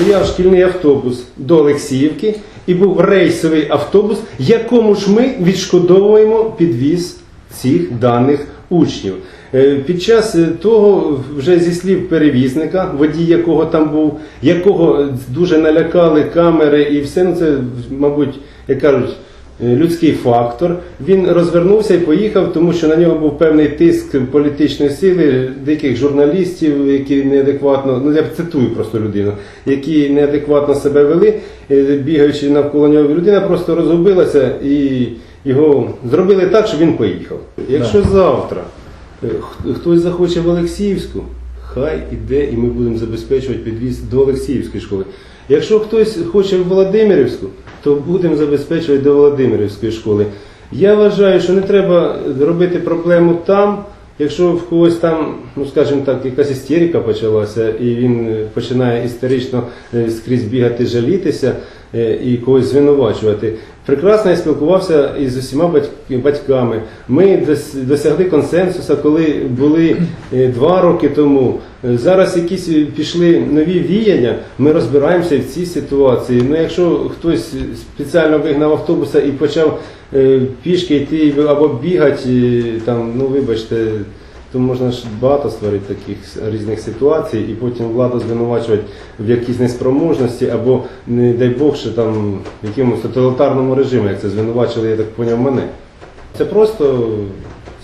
стояв шкільний автобус до Олексіївки і був рейсовий автобус, якому ж ми відшкодовуємо підвіз цих даних учнів. Е, Під час е, того, вже зі слів перевізника, водій якого там був, якого дуже налякали камери і все, ну це, мабуть, як кажуть, людський фактор. Він розвернувся і поїхав, тому що на нього був певний тиск політичної сили, деяких журналістів, які неадекватно, ну я цитую просто людину, які неадекватно себе вели, е, бігаючи навколо нього. Людина просто розгубилася і його зробили так, що він поїхав. Якщо завтра е, хтось захоче в Олексіївську, хай іде і ми будемо забезпечувати підвіз до Олексіївської школи. Якщо хтось хоче в Володимирівську, то будемо забезпечувати до Володимирівської школи. Я вважаю, що не треба робити проблему там, якщо в когось там, ну скажімо так, якась істерика почалася, і він е, починає істерично е, скрізь бігати, жалітися е, і когось звинувачувати. Прекрасно я спілкувався із усіма батьк- батьками. Ми дос- досягли консенсусу, коли були два роки тому. Зараз якісь пішли нові віяння. Ми розбираємося в цій ситуації. Ну, якщо хтось спеціально вигнав автобуса і почав пішки йти або бігати, е, там, ну вибачте, то можна ж багато створити таких різних ситуацій, і потім владу звинувачувати в якійсь неспроможності, або, не дай Бог, що там в якомусь тоталітарному режимі, як це звинувачили, я так поняв мене. Це просто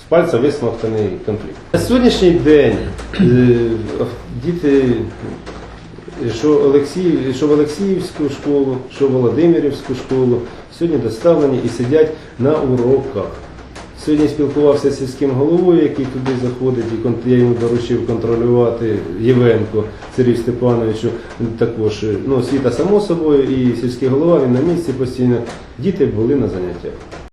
з пальця висмоктаний конфлікт. На сьогоднішній день е, діти, що, Олексій, що в Олексіївську школу, що в Володимирівську школу, сьогодні доставлені і сидять на уроках. Сьогодні спілкувався з сільським головою, який туди заходить, і я йому доручив контролювати Євенко Сергію Степановичу. Також ну, освіта само собою, і сільський голова він на місці постійно. Діти були на заняттях.